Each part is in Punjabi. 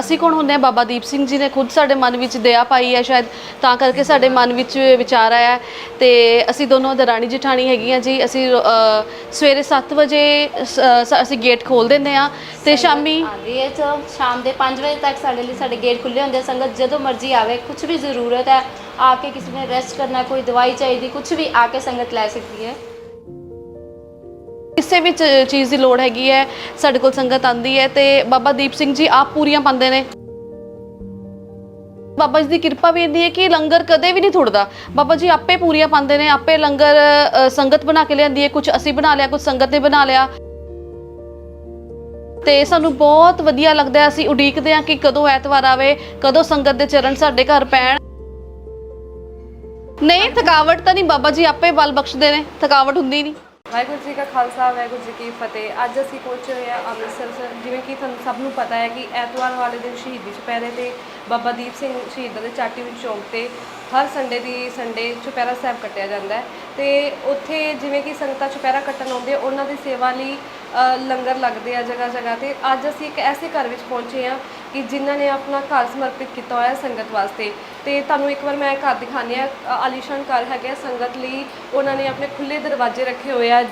ਅਸੀਂ ਕੌਣ ਹੁੰਦੇ ਆ ਬਾਬਾ ਦੀਪ ਸਿੰਘ ਜੀ ਨੇ ਖੁਦ ਸਾਡੇ ਮਨ ਵਿੱਚ ਦਇਆ ਪਾਈ ਹੈ ਸ਼ਾਇਦ ਤਾਂ ਕਰਕੇ ਸਾਡੇ ਮਨ ਵਿੱਚ ਵਿਚਾਰ ਆਇਆ ਤੇ ਅਸੀਂ ਦੋਨੋਂ ਦਰਾਣੀ ਜਠਾਣੀ ਹੈਗੀਆਂ ਜੀ। ਅਸੀਂ ਅ, ਸਵੇਰੇ 7 ਵਜੇ ਸ- ਸ- ਅਸੀਂ ਗੇਟ ਖੋਲ ਦਿੰਦੇ ਆ ਤੇ ਸ਼ਾਮੀ ਆਉਂਦੀ ਹੈ ਤਾਂ ਸ਼ਾਮ ਦੇ 5 ਵਜੇ ਤੱਕ ਸਾਡੇ ਲਈ ਸਾਡੇ ਗੇਟ ਖੁੱਲੇ ਹੁੰਦੇ ਆ। ਸੰਗਤ ਜਦੋਂ ਮਰਜ਼ੀ ਆਵੇ ਕੁਝ ਵੀ ਜ਼ਰੂਰਤ ਹੈ ਆ ਕੇ ਕਿਸੇ ਨੇ ਰੈਸਟ ਕਰਨਾ ਕੋਈ ਦਵਾਈ ਚਾਹੀਦੀ ਕੁਝ ਵੀ ਆ ਕੇ ਸੰਗਤ ਲੈ ਸਕਦੀ ਹੈ। ਕਿਸੇ ਵੀ ਚ- ਚੀਜ਼ ਦੀ ਲੋੜ ਹੈਗੀ ਹੈ ਸਾਡੇ ਕੋਲ ਸੰਗਤ ਆਂਦੀ ਹੈ ਤੇ ਬਾਬਾ ਦੀਪ ਸਿੰਘ ਜੀ ਆਪ ਪੂਰੀਆਂ ਪਾਉਂਦੇ ਨੇ। ਬਾਬਾ ਜੀ ਦੀ ਕਿਰਪਾ ਵੀ ਇੰਨੀ ਹੈ ਕਿ ਲੰਗਰ ਕਦੇ ਵੀ ਨਹੀਂ ਥੁੜਦਾ। ਬਾਬਾ ਜੀ ਆਪੇ ਪੂਰੀਆਂ ਪਾਉਂਦੇ ਨੇ ਆਪੇ ਲੰਗਰ ਅ, ਸੰਗਤ ਬਣਾ ਕੇ ਲਿਆਂਦੀ ਹੈ ਕੁਝ ਅਸੀਂ ਬਣਾ ਲਿਆ ਕੁਝ ਸੰਗਤ ਨੇ ਬਣਾ ਲਿਆ। ਤੇ ਸਾਨੂੰ ਬਹੁਤ ਵਧੀਆ ਲੱਗਦਾ ਹੈ ਅਸੀਂ ਉਡੀਕਦੇ ਹਾਂ ਕਿ ਕਦੋਂ ਐਤਵਾਰ ਆਵੇ ਕਦੋਂ ਸੰਗਤ ਦੇ ਚਰਨ ਸਾਡੇ ਘਰ ਪੈਣ। ਨਹੀਂ ਥਕਾਵਟ ਤਾਂ ਨਹੀਂ ਬਾਬਾ ਜੀ ਆਪੇ ਬਲ ਬਖਸ਼ਦੇ ਨੇ ਥਕਾਵਟ ਹੁੰਦੀ ਨਹੀਂ। ਵਾਹਿਗੁਰੂ ਜੀ ਕਾ ਖਾਲਸਾ ਵਾਹਿਗੁਰੂ ਜੀ ਕੀ ਫਤਿਹ। ਅੱਜ ਅਸੀਂ ਪਹੁੰਚੇ ਹੋਏ ਹਾਂ ਅੰਮ੍ਰਿਤਸਰ ਸ- ਜਿਵੇਂ ਕਿ ਤੁਹਾਨੂੰ ਸਭ ਨੂੰ ਪਤਾ ਹੈ ਕਿ ਐਤਵਾਰ ਵਾਲੇ ਦਿਨ ਸ਼ਹੀਦੀ ਚੁਪਹਿਰੇ ਤੇ ਬਾਬਾ ਦੀਪ ਸਿੰਘ ਸ਼ਹੀਦਾਂ ਦੇ ਚਾਟੀ ਵਿੱਚ ਚੌਂਕ ਤੇ ਹਰ ਸੰਡੇ ਦੀ ਸੰਡੇ ਚੁਪਹਿਰਾ ਸਾਹਿਬ ਕੱਟਿਆ ਜਾਂਦਾ ਹੈ। ਤੇ ਉੱਥੇ ਜਿਵੇਂ ਕਿ ਸੰਗਤਾਂ ਚੁਪਹਿਰਾ ਕੱਟਣ ਆਉਂਦੇ ਉਹਨਾਂ ਦੀ ਸੇਵਾ ਲਈ ਅ, ਲੰਗਰ ਲੱਗਦੇ ਆ ਜਗ੍ਹਾ ਜਗ੍ਹਾ ਤੇ। ਅੱਜ ਅਸੀਂ ਇੱਕ ਐਸੇ ਘਰ ਵਿੱਚ ਪਹੁੰਚੇ ਹਾਂ ਕਿ ਜਿਨ੍ਹਾਂ ਨੇ ਆਪਣਾ ਘਰ ਸਮਰਪਿਤ ਕੀਤਾ ਹੋਇਆ ਹੈ ਸੰਗਤ ਵਾਸਤੇ। ਤੇ ਤੁਹਾਨੂੰ ਇੱਕ ਵਾਰ ਮੈਂ ਘਰ ਦਿਖਾਉਂਦੀ ਆ ਆਲੀਸ਼ਾਨ ਘਰ ਹੈਗਾ ਸੰਗਤ ਲਈ। ਉਹਨਾਂ ਨੇ ਆਪਣੇ ਖੁੱਲੇ ਦਰਵਾਜ਼ੇ ਰੱਖੇ ਹੋਏ ਆ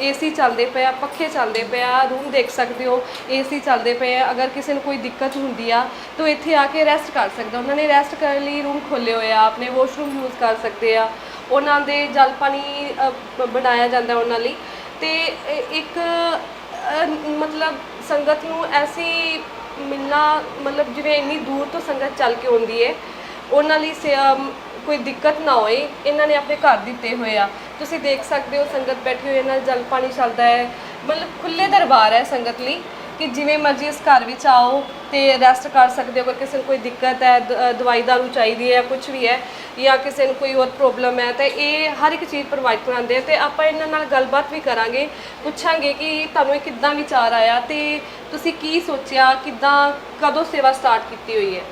ਏਸੀ ਚੱਲਦੇ ਪਏ ਆ, ਪੱਖੇ ਚੱਲਦੇ ਪਏ ਆ, ਰੂਮ ਦੇਖ ਸਕਦੇ ਹੋ, ਏਸੀ ਚੱਲਦੇ ਪਏ ਆ। ਅਗਰ ਕਿਸੇ ਨੂੰ ਕੋਈ ਦਿੱਕਤ ਹੁੰਦੀ ਆ, ਤਾਂ ਇੱਥੇ ਆ ਕੇ ਰੈਸਟ ਕਰ ਸਕਦਾ ਉਹਨਾਂ ਨੇ ਰੈਸਟ ਕਰਨ ਲਈ ਰੂਮ ਖੋਲੇ ਹੋਏ ਆ, ਆਪਣੇ ਵਾਸ਼ਰੂਮ ਯੂਜ਼ ਕਰ ਸਕਦੇ ਆ। ਉਹਨਾਂ ਦੇ ਜਲ ਪਾਣੀ ਬਣਾਇਆ ਜਾਂਦਾ ਉਹਨਾਂ ਲਈ। ਤੇ ਇੱਕ ਮਤਲਬ ਸੰਗਤ ਨੂੰ ਐਸੀ ਮਿਲਣਾ, ਮਤਲਬ ਜਿਵੇਂ ਇੰਨੀ ਦੂਰ ਤੋਂ ਸੰਗਤ ਚੱਲ ਕੇ ਆਉਂਦੀ ਹੈ ਉਹਨਾਂ ਲਈ ਸੇ- ਅਮ, ਕੋਈ ਦਿੱਕਤ ਨਾ ਹੋਏ ਇਹਨਾਂ ਨੇ ਆਪਣੇ ਘਰ ਦਿੱਤੇ ਹੋਏ ਆ। ਤੁਸੀਂ ਦੇਖ ਸਕਦੇ ਹੋ ਸੰਗਤ ਬੈਠੀ ਹੋਈ ਇਹਨਾਂ ਜਲ ਪਾਣੀ ਚੱਲਦਾ ਹੈ। ਮਤਲਬ ਖੁੱਲੇ ਦਰਬਾਰ ਹੈ ਸੰਗਤ ਲਈ ਕਿ ਜਿਵੇਂ ਮਰਜ਼ੀ ਇਸ ਘਰ ਵਿੱਚ ਆਓ ਤੇ ਰੈਸਟ ਕਰ ਸਕਦੇ ਹੋ ਅਗਰ ਕਿਸੇ ਨੂੰ ਕੋਈ ਦਿੱਕਤ ਹੈ ਦ- ਅ, ਦਵਾਈ ਦਾਰੂ ਚਾਹੀਦੀ ਹੈ ਕੁਝ ਵੀ ਹੈ ਜਾਂ ਕਿਸੇ ਨੂੰ ਕੋਈ ਹੋਰ ਪ੍ਰੋਬਲਮ ਹੈ ਤਾਂ ਇਹ ਹਰ ਇੱਕ ਚੀਜ਼ ਪ੍ਰੋਵਾਈਡ ਕਰਾਉਂਦੇ ਆ ਤੇ ਆਪਾਂ ਇਹਨਾਂ ਨਾਲ ਗੱਲਬਾਤ ਵੀ ਕਰਾਂਗੇ ਪੁੱਛਾਂਗੇ ਕਿ ਤੁਹਾਨੂੰ ਇਹ ਕਿੱਦਾਂ ਵਿਚਾਰ ਆਇਆ ਤੇ ਤੁਸੀਂ ਕੀ ਸੋਚਿਆ ਕਿੱਦਾਂ ਕਦੋਂ ਸੇਵਾ ਸਟਾਰਟ ਕੀਤੀ ਹੋਈ ਹੈ।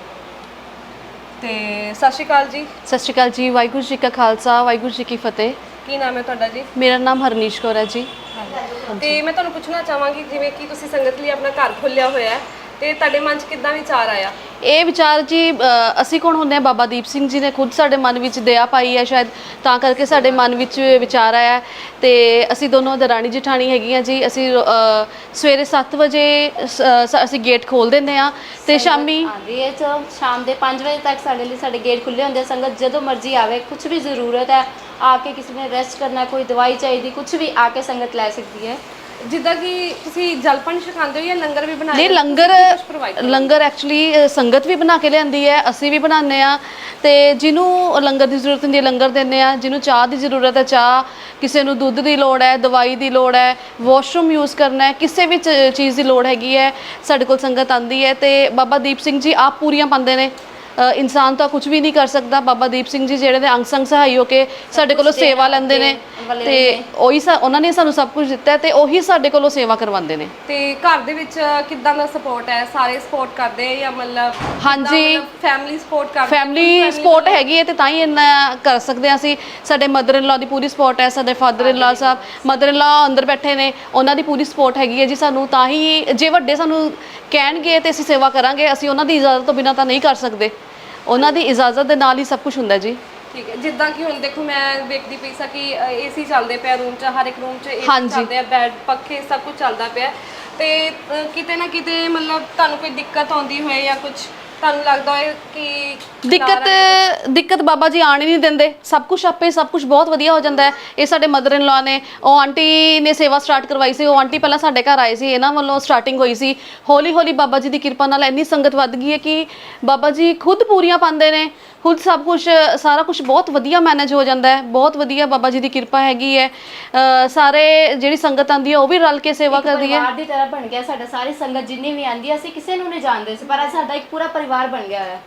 ਤੇ ਸਤਿ ਸ਼੍ਰੀ ਅਕਾਲ ਜੀ। ਸਤਿ ਸ਼੍ਰੀ ਅਕਾਲ ਜੀ ਵਾਹਿਗੁਰੂ ਜੀ ਕਾ ਖਾਲਸਾ ਵਾਹਿਗੁਰੂ ਜੀ ਕੀ ਫਤਿਹ। ਕੀ ਨਾਮ ਹੈ ਤੁਹਾਡਾ ਜੀ? ਮੇਰਾ ਨਾਮ ਹਰਨੀਸ਼ ਕੌਰ ਹੈ ਜੀ। ਤੇ ਮੈਂ ਤੁਹਾਨੂੰ ਪੁੱਛਣਾ ਚਾਹਾਂਗੀ ਜਿਵੇਂ ਕਿ ਤੁਸੀਂ ਸੰਗਤ ਲਈ ਆਪਣਾ ਘਰ ਖੋਲ੍ਹਿਆ ਹੋਇਆ ਹੈ ਤੇ ਤੁਹਾਡੇ ਮਨ 'ਚ ਕਿੱਦਾਂ ਵਿਚਾਰ ਆਇਆ? ਇਹ ਵਿਚਾਰ ਜੀ ਅ, ਅਸੀਂ ਕੌਣ ਹੁੰਦੇ ਆ ਬਾਬਾ ਦੀਪ ਸਿੰਘ ਜੀ ਨੇ ਖੁਦ ਸਾਡੇ ਮਨ ਵਿੱਚ ਦਇਆ ਪਾਈ ਹੈ ਸ਼ਾਇਦ ਤਾਂ ਕਰਕੇ ਸਾਡੇ ਮਨ ਵਿੱਚ ਵਿਚਾਰ ਆਇਆ ਹੈ। ਤੇ ਅਸੀਂ ਦੋਨੋਂ ਦਰਾਣੀ ਜਠਾਣੀ ਹੈਗੀਆਂ ਜੀ। ਅਸੀਂ ਅ, ਸਵੇਰੇ 7 ਵਜੇ ਸ- ਅਸੀਂ ਗੇਟ ਖੋਲ ਦਿੰਦੇ ਆ ਤੇ ਸ਼ਾਮੀ ਆਉਂਦੀ ਹੈ ਸ਼ਾਮ ਦੇ 5 ਵਜੇ ਤੱਕ ਸਾਡੇ ਲਈ ਸਾਡੇ ਗੇਟ ਖੁੱਲੇ ਹੁੰਦੇ ਆ। ਸੰਗਤ ਜਦੋਂ ਮਰਜ਼ੀ ਆਵੇ ਕੁਝ ਵੀ ਜ਼ਰੂਰਤ ਹੈ ਆ ਕੇ ਕਿਸੇ ਨੇ ਰੈਸਟ ਕਰਨਾ ਕੋਈ ਦਵਾਈ ਚਾਹੀਦੀ ਕੁਝ ਵੀ ਆ ਕੇ ਸੰਗਤ ਲੈ ਸਕਦੀ ਹੈ। ਜਿੱਦਾਂ ਕਿ ਤੁਸੀਂ ਜਲ ਪਾਣੀ ਛਕਾਉਂਦੇ ਹੋ ਜਾਂ ਲੰਗਰ ਵੀ ਬਣਾਇਆ ਨਹੀਂ ਲੰਗਰ ਲੰਗਰ ਐਕਚੁਅਲੀ ਸੰਗਤ ਵੀ ਬਣਾ ਕੇ ਲਿਆਂਦੀ ਹੈ ਅਸੀਂ ਵੀ ਬਣਾਉਂਦੇ ਆ ਤੇ ਜਿਹਨੂੰ ਲੰਗਰ ਦੀ ਜ਼ਰੂਰਤ ਹੁੰਦੀ ਹੈ ਲੰਗਰ ਦਿੰਦੇ ਆ ਜਿਹਨੂੰ ਚਾਹ ਦੀ ਜ਼ਰੂਰਤ ਹੈ ਚਾਹ ਕਿਸੇ ਨੂੰ ਦੁੱਧ ਦੀ ਲੋੜ ਹੈ ਦਵਾਈ ਦੀ ਲੋੜ ਹੈ ਵਾਸ਼ਰੂਮ ਯੂਜ਼ ਕਰਨਾ ਹੈ ਕਿਸੇ ਵੀ ਚੀਜ਼ ਦੀ ਲੋੜ ਹੈਗੀ ਹੈ ਸਾਡੇ ਕੋਲ ਸੰਗਤ ਆਂਦੀ ਹੈ। ਤੇ ਬਾਬਾ ਦੀਪ ਸਿੰਘ ਜੀ ਆਪ ਪੂਰੀਆਂ ਪਾਉਂਦੇ ਨੇ। ਇਨਸਾਨ ਤਾਂ ਕੁਝ ਵੀ ਨਹੀਂ ਕਰ ਸਕਦਾ। ਬਾਬਾ ਦੀਪ ਸਿੰਘ ਜੀ ਜਿਹੜੇ ਨੇ ਅੰਗ ਸੰਗ ਸਹਾਈ ਹੋ ਕੇ ਸਾਡੇ ਕੋਲੋਂ ਸੇਵਾ ਲੈਂਦੇ ਨੇ ਤੇ ਉਹੀ ਸਾ- ਉਹਨਾਂ ਨੇ ਸਾਨੂੰ ਸਭ ਕੁਝ ਦਿੱਤਾ ਤੇ ਉਹੀ ਸਾਡੇ ਕੋਲੋਂ ਸੇਵਾ ਕਰਵਾਉਂਦੇ ਨੇ। ਤੇ ਘਰ ਦੇ ਵਿੱਚ ਕਿੱਦਾਂ ਦਾ ਸਪੋਰਟ ਹੈ? ਸਾਰੇ ਸਪੋਰਟ ਕਰਦੇ ਆ ਜਾਂ ਮਤਲਬ ਹਾਂਜੀ। ਫੈਮਿਲੀ ਸਪੋਰਟ ਕਰਦੇ ਫੈਮਿਲੀ ਸਪੋਰਟ ਹੈਗੀ ਹੈ ਤੇ ਤਾਂ ਹੀ ਇੰਨਾ ਕਰ ਸਕਦੇ ਹਾਂ ਅਸੀਂ। ਸਾਡੇ ਮਦਰ ਇਨ ਲਾ ਦੀ ਪੂਰੀ ਸਪੋਰਟ ਹੈ ਸਾਡੇ ਫਾਦਰ ਇਨ ਲਾ ਸਾਹਿਬ ਮਦਰ ਇਨ ਲਾ ਅੰਦਰ ਬੈਠੇ ਨੇ ਉਹਨਾਂ ਦੀ ਪੂਰੀ ਸਪੋਰਟ ਹੈਗੀ ਹੈ ਜੀ ਸਾਨੂੰ। ਤਾਂ ਹੀ ਜੇ ਵੱਡੇ ਸਾਨੂੰ ਕਹਿਣਗੇ ਤੇ ਅਸੀਂ ਸੇਵਾ ਕਰਾਂਗੇ ਅਸੀਂ ਉਹਨਾਂ ਦੀ ਇਜਾਜ਼ਤ ਤੋਂ ਬਿਨਾਂ ਤਾਂ ਨਹੀਂ ਕਰ ਸਕਦੇ। ਉਹਨਾਂ ਦੀ ਇਜਾਜ਼ਤ ਦੇ ਨਾਲ ਹੀ ਸਭ ਕੁਝ ਹੁੰਦਾ ਜੀ। ਠੀਕ ਹੈ। ਜਿੱਦਾਂ ਕਿ ਹੁਣ ਦੇਖੋ ਮੈਂ ਵੇਖਦੀ ਪਈ ਸਾਂ ਕਿ ਏਸੀ ਚੱਲਦੇ ਪਿਆ ਰੂਮ 'ਚ ਹਰ ਇੱਕ ਰੂਮ 'ਚ ਏਸੀ ਹਾਂਜੀ। ਚੱਲਦੇ ਆ ਬੈੱਡ ਪੱਖੇ ਸਭ ਕੁਝ ਚੱਲਦਾ ਪਿਆ। ਤੇ ਅ, ਕਿਤੇ ਨਾ ਕਿਤੇ ਮਤਲਬ ਤੁਹਾਨੂੰ ਕੋਈ ਦਿੱਕਤ ਆਉਂਦੀ ਹੋਏ ਜਾਂ ਕੁਝ ਤੁਹਾਨੂੰ ਲੱਗਦਾ ਹੋਏ ਕਿ ਦਿੱਕਤ ਦਿੱਕਤ ਬਾਬਾ ਜੀ ਆਣ ਹੀ ਨਹੀਂ ਦਿੰਦੇ। ਸਭ ਕੁਝ ਆਪੇ ਸਭ ਕੁਝ ਬਹੁਤ ਵਧੀਆ ਹੋ ਜਾਂਦਾ ਹੈ। ਇਹ ਸਾਡੇ ਮਦਰ ਇਨ ਲਾ ਨੇ ਉਹ ਆਂਟੀ ਨੇ ਸੇਵਾ ਸਟਾਰਟ ਕਰਵਾਈ ਸੀ। ਉਹ ਆਂਟੀ ਪਹਿਲਾਂ ਸਾਡੇ ਘਰ ਆਏ ਸੀ। ਇਹਨਾਂ ਵੱਲੋਂ ਸਟਾਰਟਿੰਗ ਹੋਈ ਸੀ। ਹੌਲੀ ਹੌਲੀ ਬਾਬਾ ਜੀ ਦੀ ਕਿਰਪਾ ਨਾਲ ਇੰਨੀ ਸੰਗਤ ਵੱਧ ਗਈ ਹੈ ਕਿ ਬਾਬਾ ਜੀ ਖੁਦ ਪੂਰੀਆਂ ਪਾਉਂਦੇ ਨੇ। ਖੁਦ ਸਭ ਕੁਝ ਸਾਰਾ ਕੁਝ ਬਹੁਤ ਵਧੀਆ ਮੈਨੇਜ ਹੋ ਜਾਂਦਾ ਹੈ। ਬਹੁਤ ਵਧੀਆ ਬਾਬਾ ਜੀ ਦੀ ਕਿਰਪਾ ਹੈਗੀ ਹੈ। ਸਾਰੇ ਜਿਹੜੀ ਸੰਗਤ ਆਂਦੀ ਹੈ ਉਹ ਵੀ ਰਲ ਕੇ ਸੇਵਾ ਕਰਦੀ ਹੈ। ਪਰਿਵਾਰ ਦੀ ਤਰ੍ਹਾਂ ਬਣ ਗਿਆ। ਸਾਡਾ ਸਾਰੀ ਸੰਗਤ ਜਿੰਨੀ ਵੀ ਆਂਦੀ ਹੈ ਅਸੀਂ ਕਿਸੇ ਨੂੰ ਨਹੀਂ ਜਾਣਦੇ ਸੀ। ਪਰ ਅੱਜ ਸਾਡਾ ਇੱਕ ਪੂਰਾ ਪਰਿਵਾਰ ਬਣ ਗਿਆ ਹੈ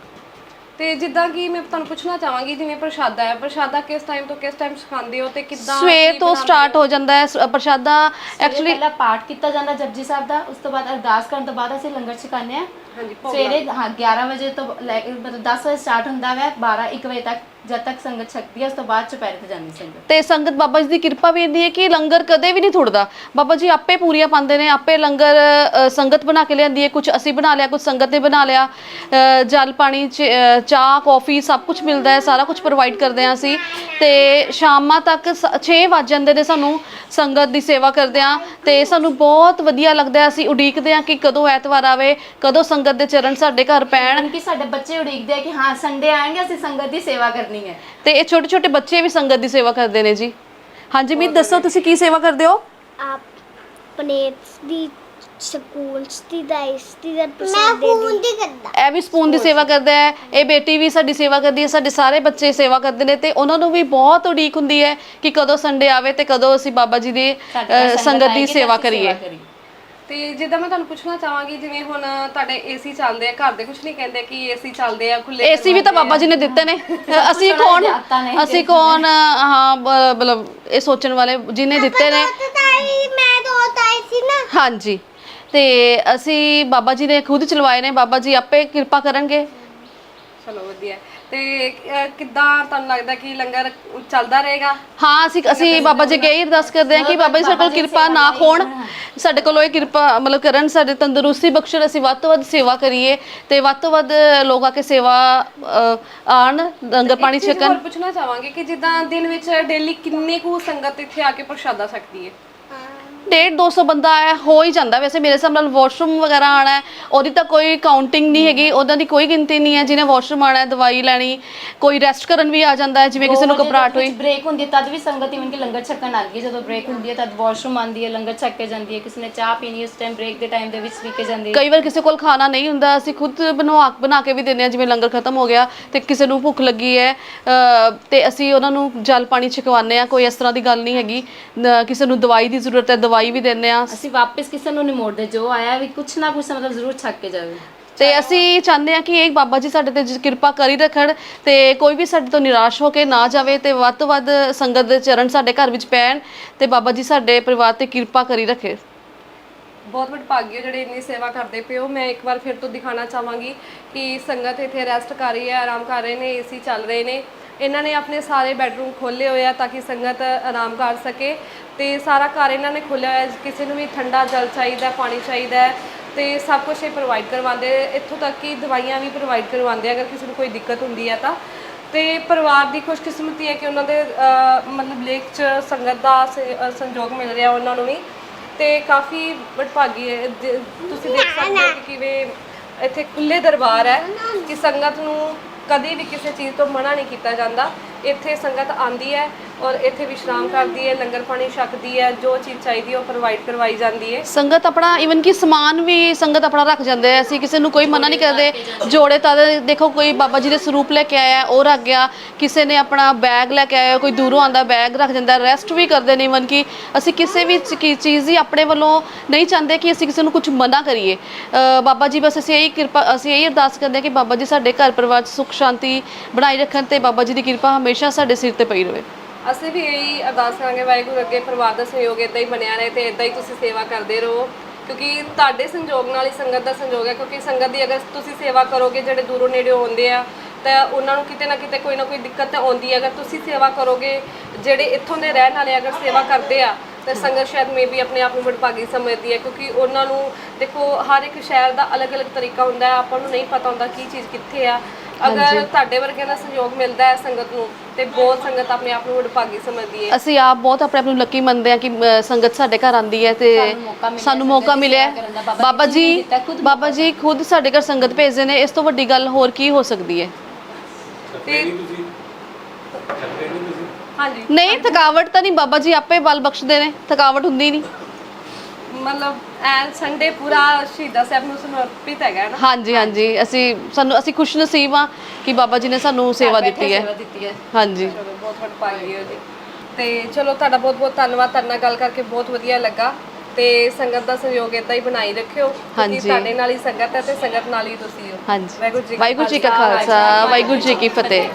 ਤੇ ਜਿੱਦਾਂ ਕਿ ਮੈਂ ਤੁਹਾਨੂੰ ਪੁੱਛਣਾ ਚਾਹਾਂਗੀ ਜਿਵੇਂ ਪ੍ਰਸ਼ਾਦਾ ਹੈ ਪ੍ਰਸ਼ਾਦਾ ਕਿਸ ਟਾਈਮ ਤੋਂ ਕਿਸ ਟਾਈਮ ਸਿਖਾਉਂਦੇ ਹੋ ਤੇ ਕਿੱਦਾਂ ਸਵੇਰ ਤੋਂ ਸਟਾਰਟ ਹੋ? ਜਾਂਦਾ ਹੈ ਸ- ਪ੍ਰਸ਼ਾਦਾ ਐਕਚੁਅਲੀ ਐਕਚੁਅਲੀ ਪਹਿਲਾਂ ਪਾਠ ਕੀਤਾ ਜਾਂਦਾ ਜਪਜੀ ਸਾਹਿਬ ਦਾ ਉਸ ਤੋਂ ਬਾਅਦ ਅਰਦਾਸ ਕਰਨ ਤੋਂ ਬਾਅਦ ਅਸੀਂ ਲੰਗਰ ਛਕਾਉਂਦੇ ਆ ਹਾਂਜੀ ਭੋਗ ਸਵੇਰੇ ਹਾਂ 11 ਵਜੇ ਤੋਂ ਲੈ ਕੇ ਮਤਲਬ 10 ਵਜੇ ਸਟਾਰਟ ਹੁੰਦਾ ਹੈ 12 1 ਵਜੇ ਤੱਕ। ਜਦ ਤੱਕ ਸੰਗਤ ਛਕਦੀ ਹੈ ਉਸ ਤੋਂ ਬਾਅਦ ਚੁਪਹਿਰੇ ਤੇ ਜਾਂਦੀ ਸੰਗਤ। ਤੇ ਸੰਗਤ ਬਾਬਾ ਜੀ ਦੀ ਕਿਰਪਾ ਵੀ ਇੰਨੀ ਹੈ ਕਿ ਲੰਗਰ ਕਦੇ ਵੀ ਨਹੀਂ ਥੁੜਦਾ। ਬਾਬਾ ਜੀ ਆਪੇ ਪੂਰੀਆਂ ਪਾਉਂਦੇ ਨੇ ਆਪੇ ਲੰਗਰ ਅ, ਸੰਗਤ ਬਣਾ ਕੇ ਲਿਆਂਦੀ ਹੈ। ਕੁਝ ਅਸੀਂ ਬਣਾ ਲਿਆ ਕੁਝ ਸੰਗਤ ਨੇ ਬਣਾ ਲਿਆ। ਅ, ਜਲ ਪਾਣੀ ਚ- ਅ, ਚਾਹ ਕੌਫੀ ਸਭ ਕੁਝ ਮਿਲਦਾ ਹੈ ਸਾਰਾ ਕੁਝ ਪ੍ਰੋਵਾਈਡ ਕਰਦੇ ਹਾਂ ਅਸੀਂ। ਤੇ ਸ਼ਾਮਾਂ ਤੱਕ 6 ਵੱਜ ਜਾਂਦੇ ਨੇ ਸਾਨੂੰ ਸੰਗਤ ਦੀ ਸੇਵਾ ਕਰਦੇ ਹਾਂ। ਤੇ ਸਾਨੂੰ ਬਹੁਤ ਵਧੀਆ ਲੱਗਦਾ ਹੈ ਅਸੀਂ ਉਡੀਕਦੇ ਹਾਂ ਕਿ ਕਦੋਂ ਐਤਵਾਰ ਆਵੇ ਕਦੋਂ ਸੰਗਤ ਦੇ ਚਰਨ ਸਾਡੇ ਘਰ ਪੈਣ। ਕਿ ਸਾਡੇ ਬੱਚੇ ਉਡੀਕਦੇ ਆ ਕਿ ਹਾਂ ਸੰਡੇ ਆਣਗੇ ਅਸੀਂ ਸੰਗਤ ਦੀ ਸੇਵਾ ਕਰਨੀ ਹੈ। ਤੇ ਇਹ ਛੋਟੇ ਛੋਟੇ ਬੱਚੇ ਵੀ ਸੰਗਤ ਦੀ ਸੇਵਾ ਕਰਦੇ ਨੇ ਜੀ। ਹਾਂਜੀ ਮੀਤ ਦੱਸੋ ਤੁਸੀਂ ਕੀ ਸੇਵਾ ਕਰਦੇ ਹੋ? ਆਪਣੇ ਦੀ ਸਕੂਲ ਦੀ ਦਾਈਸ ਦੀ ਦਾ ਪ੍ਰਸਾਦ ਦੇ ਮੈਂ ਦੀ ਕਰਦਾ। ਇਹ ਵੀ ਸਪੂਨ ਦੀ ਸੇਵਾ ਕਰਦਾ ਹੈ। ਇਹ ਬੇਟੀ ਵੀ ਸਾਡੀ ਸੇਵਾ ਕਰਦੀ ਹੈ ਸਾਡੇ ਸਾਰੇ ਬੱਚੇ ਸੇਵਾ ਕਰਦੇ ਨੇ ਤੇ ਉਹਨਾਂ ਨੂੰ ਵੀ ਬਹੁਤ ਉਡੀਕ ਹੁੰਦੀ ਹੈ ਕਿ ਕਦੋਂ ਸੰਡੇ ਆਵੇ ਤੇ ਕਦੋਂ ਅਸੀਂ ਬਾਬਾ ਜੀ ਦੀ ਅ, ਸੰਗਤ ਦੀ ਸੇਵਾ ਕਰੀਏ। ਤੇ ਜਿੱਦਾਂ ਮੈਂ ਤੁਹਾਨੂੰ ਪੁੱਛਣਾ ਚਾਹਾਂਗੀ ਜਿਵੇਂ ਹੁਣ ਤੁਹਾਡੇ ਏਸੀ ਚੱਲਦੇ ਆ ਘਰ ਦੇ ਕੁਝ ਨਹੀਂ ਕਹਿੰਦੇ ਕਿ ਏਸੀ ਚੱਲਦੇ ਆ ਖੁੱਲੇ ਏਸੀ ਵੀ ਤਾਂ ਬਾਬਾ ਜੀ ਨੇ ਦਿੱਤੇ ਨੇ। ਅਸੀਂ ਕੌਣ ਅਸੀਂ ਕੌਣ ਹਾਂ ਮਤਲਬ ਇਹ ਸੋਚਣ ਵਾਲੇ ਜਿਨੇ ਦਿੱਤੇ ਨੇ। ਮੈਂ ਦੋ ਤਾਈ ਸੀ ਨਾ। ਹਾਂਜੀ। ਤੇ ਅਸੀਂ ਬਾਬਾ ਜੀ ਨੇ ਖੁਦ ਚਲਵਾਏ ਨੇ। ਬਾਬਾ ਜੀ ਆਪੇ ਕਿਰਪਾ ਕਰਨਗੇ। ਚਲੋ ਵਧੀਆ। ਤੇ ਅਹ, ਕਿੱਦਾਂ ਤੁਹਾਨੂੰ ਲੱਗਦਾ ਕਿ ਲੰਗਰ ਚੱਲਦਾ ਰਹੇਗਾ? ਹਾਂ ਅਸੀਂ ਅਸੀਂ ਬਾਬਾ ਜੀ ਅੱਗੇ ਇਹ ਅਰਦਾਸ ਕਰਦੇ ਹਾਂ ਕਿ ਬਾਬਾ ਜੀ ਸਾਡੇ ਕੋਲ ਕਿਰਪਾ ਨਾ ਖੋਣ ਸਾਡੇ ਕੋਲੋਂ ਇਹ ਕਿਰਪਾ ਮਤਲਬ ਕਰਨ ਸਾਡੇ ਤੰਦਰੁਸਤੀ ਬਖਸ਼ਣ ਅਸੀਂ ਵੱਧ ਤੋਂ ਵੱਧ ਸੇਵਾ ਕਰੀਏ ਤੇ ਵੱਧ ਤੋਂ ਵੱਧ ਲੋਕ ਆ ਕੇ ਸੇਵਾ ਆਣ ਲੰਗਰ ਪਾਣੀ ਚੀਜ਼ ਛਕਣ। ਹੋਰ ਪੁੱਛਣਾ ਚਾਹਾਂਗੇ ਕਿ ਜਿੱਦਾਂ ਦਿਨ ਵਿੱਚ ਡੇਲੀ ਕਿੰਨੇ ਕੁ ਸੰਗਤ ਇੱਥੇ ਆ ਕੇ ਪ੍ਰਸ਼ਾਦਾ ਸਕਦੀ ਹੈ? ਡੇਢ 200 ਬੰਦਾ ਹੈ ਹੋ ਹੀ ਜਾਂਦਾ। ਵੈਸੇ ਮੇਰੇ ਹਿਸਾਬ ਨਾਲ ਵਾਸ਼ਰੂਮ ਵਗੈਰਾ ਆਣਾ ਹੈ ਉਹਦੀ ਤਾਂ ਕੋਈ ਕਾਊਂਟਿੰਗ ਨਹੀਂ ਹੈਗੀ ਉਹਨਾਂ ਦੀ ਕੋਈ ਗਿਣਤੀ ਨਹੀਂ ਹੈ ਜਿਹਨੇ ਵਾਸ਼ਰੂਮ ਆਣਾ ਹੈ ਦਵਾਈ ਲੈਣੀ ਕੋਈ ਰੈਸਟ ਕਰਨ ਵੀ ਆ ਜਾਂਦਾ ਹੈ ਜਿਵੇਂ ਕਿਸੇ ਨੂੰ ਘਬਰਾਹਟ ਹੋਈ। ਬ੍ਰੇਕ ਹੁੰਦੀ ਹੈ ਤਦ ਵੀ ਸੰਗਤ ਇਵਨ ਕਿ ਲੰਗਰ ਛਕਣ ਆਉਂਦੀ ਹੈ ਜਦੋਂ ਬ੍ਰੇਕ ਹੁੰਦੀ ਹੈ ਤਦ ਵਾਸ਼ਰੂਮ ਆਉਂਦੀ ਹੈ ਲੰਗਰ ਛਕ ਕੇ ਜਾਂਦੀ ਹੈ ਕਿਸੇ ਨੇ ਚਾਹ ਪੀਣੀ ਹੈ ਉਸ ਟਾਈਮ ਬ੍ਰੇਕ ਦੇ ਟਾਈਮ ਦੇ ਵਿੱਚ ਪੀ ਕੇ ਜਾਂਦੀ ਹੈ। ਕਈ ਵਾਰ ਕਿਸੇ ਕੋਲ ਖਾਣਾ ਨਹੀਂ ਹੁੰਦਾ ਅਸੀਂ ਖੁਦ ਬਣਵਾ ਬਣਾ ਕੇ ਵੀ ਦਿੰਦੇ ਹਾਂ ਜਿਵੇਂ ਲੰਗਰ ਖਤਮ ਹੋ ਗਿਆ ਤੇ ਕਿਸੇ ਨੂੰ ਭੁੱਖ ਲੱਗੀ ਹੈ ਅ, ਤੇ ਅਸੀਂ ਉਹਨਾਂ ਨੂੰ ਜਲ ਪਾਣੀ ਛਕਵਾਉਂਦੇ ਆ ਕੋਈ ਇਸ ਤਰ੍ਹਾਂ ਦੀ ਗੱਲ ਨਹੀਂ ਹੈਗੀ ਨ- ਕਿਸੇ ਨੂੰ ਦਵਾਈ ਦੀ ਜ਼ਰੂਰਤ ਹੈ ਦਵਾਈ ਵੀ ਦਿੰਦੇ ਆ ਅਸੀਂ ਵਾਪਸ ਕਿਸੇ ਨੂੰ ਨਹੀਂ ਮੋੜਦੇ ਜੋ ਆਇਆ ਵੀ ਕੁਛ ਨਾ ਕੁਛ ਮਤਲਬ ਜ਼ਰੂਰ ਛਕ ਕੇ ਜਾਵੇ। ਤੇ ਅਸੀਂ ਚਾਹੁੰਦੇ ਆ ਕਿ ਇਹ ਬਾਬਾ ਜੀ ਸਾਡੇ ਤੇ ਜ- ਕਿਰਪਾ ਕਰੀ ਰੱਖਣ ਤੇ ਕੋਈ ਵੀ ਸਾਡੇ ਤੋਂ ਨਿਰਾਸ਼ ਹੋ ਕੇ ਨਾ ਜਾਵੇ ਤੇ ਵੱਧ ਤੋਂ ਵੱਧ ਸੰਗਤ ਦੇ ਚਰਨ ਸਾਡੇ ਘਰ ਵਿੱਚ ਪੈਣ ਤੇ ਬਾਬਾ ਜੀ ਸਾਡੇ ਪਰਿਵਾਰ ਤੇ ਕਿਰਪਾ ਕਰੀ ਰੱਖੇ। ਬਹੁਤ ਵੱਡ ਭਾਗੀ ਹੋ ਜਿਹੜੇ ਇੰਨੀ ਸੇਵਾ ਕਰਦੇ ਪਏ ਹੋ ਮੈਂ ਇੱਕ ਵਾਰ ਫਿਰ ਤੋਂ ਦਿਖਾਣਾ ਚਾਹਾਂਗੀ ਕਿ ਸੰਗਤ ਇੱਥੇ ਰੈਸਟ ਕਰ ਰਹੀ ਹੈ ਆਰਾਮ ਕਰ ਰਹੇ ਨੇ ਏਸੀ ਚੱਲ ਰਹੇ ਨੇ। ਇਹਨਾਂ ਨੇ ਆਪਣੇ ਸਾਰੇ ਬੈਡਰੂਮ ਖੋਲੇ ਹੋਏ ਆ ਤਾਂ ਕਿ ਸੰਗਤ ਆਰਾਮ ਕਰ ਸਕੇ ਤੇ ਸਾਰਾ ਘਰ ਇਹਨਾਂ ਨੇ ਖੋਲਿਆ ਹੋਇਆ ਕਿਸੇ ਨੂੰ ਵੀ ਠੰਡਾ ਜਲ ਚਾਹੀਦਾ, ਪਾਣੀ ਚਾਹੀਦਾ ਹੈ ਤੇ ਸਭ ਕੁਝ ਇਹ ਪ੍ਰੋਵਾਈਡ ਕਰਵਾਉਂਦੇ ਇੱਥੋਂ ਤੱਕ ਕਿ ਦਵਾਈਆਂ ਵੀ ਪ੍ਰੋਵਾਈਡ ਕਰਵਾਉਂਦੇ ਅਗਰ ਕਿਸੇ ਨੂੰ ਕੋਈ ਦਿੱਕਤ ਹੁੰਦੀ ਹੈ ਤਾਂ। ਤੇ ਪਰਿਵਾਰ ਦੀ ਖੁਸ਼ਕਿਸਮਤੀ ਹੈ ਕਿ ਉਹਨਾਂ ਦੇ ਮਤਲਬ ਲੇਖ ਚ ਸੰਗਤ ਦਾ ਸ- ਸੰਯੋਗ ਮਿਲ ਰਿਹਾ ਉਹਨਾਂ ਨੂੰ ਵੀ। ਤੇ ਕਾਫੀ ਵਡਭਾਗੀ ਹੈ। ਤੁਸੀਂ ਦੇਖ ਸਕਦੇ ਹੋ ਕਿ ਕਿਵੇਂ ਇੱਥੇ ਖੁੱਲੇ ਦਰਬਾਰ ਹੈ ਕਿ ਸੰਗਤ ਨੂੰ ਕਦੇ ਵੀ ਕਿਸੇ ਚੀਜ਼ ਤੋਂ ਮਨਾ ਨਹੀਂ ਕੀਤਾ ਜਾਂਦਾ। ਇੱਥੇ ਸੰਗਤ ਆਂਦੀ ਹੈ ਔਰ ਇੱਥੇ ਵਿਸ਼ਰਾਮ ਕਰਦੀ ਹੈ ਲੰਗਰ ਪਾਣੀ ਛਕਦੀ ਹੈ ਜੋ ਚੀਜ਼ ਚਾਹੀਦੀ ਹੈ ਉਹ ਪ੍ਰੋਵਾਈਡ ਕਰਵਾਈ ਜਾਂਦੀ ਹੈ। ਸੰਗਤ ਆਪਣਾ ਇਵਨ ਕਿ ਸਮਾਨ ਵੀ ਸੰਗਤ ਆਪਣਾ ਰੱਖ ਜਾਂਦੇ ਹੈ ਅਸੀਂ ਕਿਸੇ ਨੂੰ ਕੋਈ ਮਨਾ ਨਹੀਂ ਕਰਦੇ। ਜੋੜੇ ਤਾਂ ਦੇਖੋ ਕੋਈ ਬਾਬਾ ਜੀ ਦੇ ਸਰੂਪ ਲੈ ਕੇ ਆਇਆ ਉਹ ਰੱਖ ਗਿਆ। ਕਿਸੇ ਨੇ ਆਪਣਾ ਬੈਗ ਲੈ ਕੇ ਆਇਆ ਕੋਈ ਦੂਰੋਂ ਆਂਦਾ ਬੈਗ ਰੱਖ ਜਾਂਦਾ। ਰੈਸਟ ਵੀ ਕਰਦੇ ਨੇ ਇਵਨ ਕਿ ਅਸੀਂ ਕਿਸੇ ਵੀ ਚ- ਚੀਜ਼ ਦੀ ਆਪਣੇ ਵੱਲੋਂ ਨਹੀਂ ਚਾਹੁੰਦੇ ਕਿ ਅਸੀਂ ਕਿਸੇ ਨੂੰ ਕੁਝ ਮਨਾ ਕਰੀਏ। ਅ, ਬਾਬਾ ਜੀ ਬਸ ਅਸੀਂ ਇਹੀ ਕਿਰਪਾ ਅਸੀਂ ਇਹੀ ਅਰਦਾਸ ਕਰਦੇ ਹਾਂ ਕਿ ਬਾਬਾ ਜੀ ਸਾਡੇ ਘਰ ਪਰਿਵਾਰ 'ਚ ਸੁੱਖ ਸ਼ਾਂਤੀ ਬਣਾਈ ਰੱਖਣ ਤੇ ਬਾਬਾ ਜੀ ਦੀ ਕਿਰਪਾ ਹਮੇਸ਼ਾ ਸਾਡੇ ਸਿਰ ਤੇ ਪਈ ਰਹੇ। ਅਸੀਂ ਵੀ ਇਹੀ ਅਰਦਾਸ ਕਰਾਂਗੇ ਵਾਹਿਗੁਰੂ ਅੱਗੇ ਪਰਿਵਾਰ ਦਾ ਸਹਿਯੋਗ ਇਦਾਂ ਹੀ ਬਣਿਆ ਰਹੇ ਤੇ ਇਦਾਂ ਹੀ ਤੁਸੀਂ ਸੇਵਾ ਕਰਦੇ ਰਹੋ, ਕਿਉਂਕਿ ਤੁਹਾਡੇ ਸੰਯੋਗ ਨਾਲ ਹੀ ਸੰਗਤ ਦਾ ਸੰਯੋਗ ਹੈ, ਕਿਉਂਕਿ ਸੰਗਤ ਦੀ ਅਗਰ ਤੁਸੀਂ ਸੇਵਾ ਕਰੋਗੇ, ਜਿਹੜੇ ਦੂਰੋਂ ਨੇੜਿਓਂ ਆਉਂਦੇ ਆ, ਤਾਂ ਉਹਨਾਂ ਨੂੰ ਕਿਤੇ ਨਾ ਕਿਤੇ ਕੋਈ ਨਾ ਕੋਈ ਦਿੱਕਤ ਤਾਂ ਆਉਂਦੀ ਹੈ। ਅਗਰ ਤੁਸੀਂ ਸੇਵਾ ਕਰੋਗੇ, ਜਿਹੜੇ ਇੱਥੋਂ ਦੇ ਰਹਿਣ ਵਾਲੇ ਅਗਰ ਸੇਵਾ ਕਰਦੇ ਆ, ਤਾਂ ਸੰਗਤ ਸ਼ਾਇਦ ਮੇਬੀ ਆਪਣੇ ਆਪ ਨੂੰ ਵਡਭਾਗੀ ਸਮਝਦੀ ਹੈ, ਕਿਉਂਕਿ ਉਹਨਾਂ ਨੂੰ ਦੇਖੋ ਹਰ ਇੱਕ ਸ਼ਹਿਰ ਦਾ ਅਲੱਗ-ਅਲੱਗ ਤਰੀਕਾ ਹੁੰਦਾ ਹੈ, ਆਪਾਂ ਨੂੰ ਨਹੀਂ ਪਤਾ ਹੁੰਦਾ ਕੀ ਚੀਜ਼ ਕਿੱਥੇ ਆ। ਅਗਰ ਤੁਹਾਡੇ ਵਰਗਿਆਂ ਦਾ ਸਹਿਯੋਗ ਮਿਲਦਾ ਹੈ ਸੰਗਤ ਨੂੰ ਤੇ ਬਹੁਤ ਸੰਗਤ ਆਪਣੇ ਆਪ ਨੂੰ ਵਡਭਾਗੀ ਸਮਝਦੀ ਹੈ। ਅਸੀਂ ਆਪ ਬਹੁਤ ਆਪਣੇ ਆਪ ਨੂੰ ਲੱਕੀ ਮੰਨਦੇ ਹਾਂ ਕਿ ਅ, ਸੰਗਤ ਸਾਡੇ ਘਰ ਆਂਦੀ ਹੈ ਤੇ ਸਾਨੂੰ ਮੌਕਾ ਮਿਲਿਆ ਹੈ। ਬਾਬਾ ਜੀ ਬਾਬਾ ਜੀ ਖੁਦ ਸਾਡੇ ਘਰ ਸੰਗਤ ਭੇਜਦੇ ਨੇ ਇਸ ਤੋਂ ਵੱਡੀ ਗੱਲ ਹੋਰ ਕੀ ਹੋ ਸਕਦੀ ਹੈ? ਤੇ ਹਾਂਜੀ। ਨਹੀਂ ਥਕਾਵਟ ਤਾਂ ਨਹੀਂ ਬਾਬਾ ਜੀ ਆਪੇ ਬਲ ਬਖਸ਼ਦੇ ਨੇ ਥਕਾਵਟ ਹੁੰਦੀ ਨਹੀਂ। ਮਤਲਬ ਐ ਸੰਡੇ ਪੂਰਾ ਸ਼ਹੀਦਾਂ ਸਾਹਿਬ ਨੂੰ ਸਮਰਪਿਤ ਹੈਗਾ ਨਾ? ਹਾਂਜੀ ਹਾਂਜੀ। ਅਸੀਂ ਸਾਨੂੰ ਅਸੀਂ ਖੁਸ਼ ਨਸੀਬ ਆ ਕਿ ਬਾਬਾ ਜੀ ਨੇ ਸਾਨੂੰ ਸੇਵਾ ਦਿੱਤੀ ਹੈ। ਸੇਵਾ ਦਿੱਤੀ ਹੈ। ਹਾਂਜੀ। ਚਲੋ ਬਹੁਤ ਭਾਗੀ ਹੋ ਜੀ ਤੇ ਚਲੋ ਤੁਹਾਡਾ ਬਹੁਤ ਬਹੁਤ ਧੰਨਵਾਦ। ਤੁਹਾਡੇ ਨਾਲ ਗੱਲ ਕਰਕੇ ਬਹੁਤ ਵਧੀਆ ਲੱਗਾ। ਤੇ ਸੰਗਤ ਦਾ ਸਹਿਯੋਗ ਇਦਾਂ ਹੀ ਬਣਾਈ ਰੱਖਿਓ ਕਿਉਂਕਿ ਹਾਂਜੀ। ਤੁਹਾਡੇ ਨਾਲ ਹੀ ਸੰਗਤ ਹੈ ਤੇ ਸੰਗਤ ਨਾਲ ਹੀ ਤੁਸੀਂ ਹੋ। ਹਾਂਜੀ। ਵਾਹਿਗੁਰੂ ਜੀ ਕਾ ਵਾਹਿਗੁਰੂ ਜੀ ਕਾ ਖਾਲਸਾ। ਵਾਹਿਗੁਰੂ ਜੀ ਕੀ ਫਤਿਹ।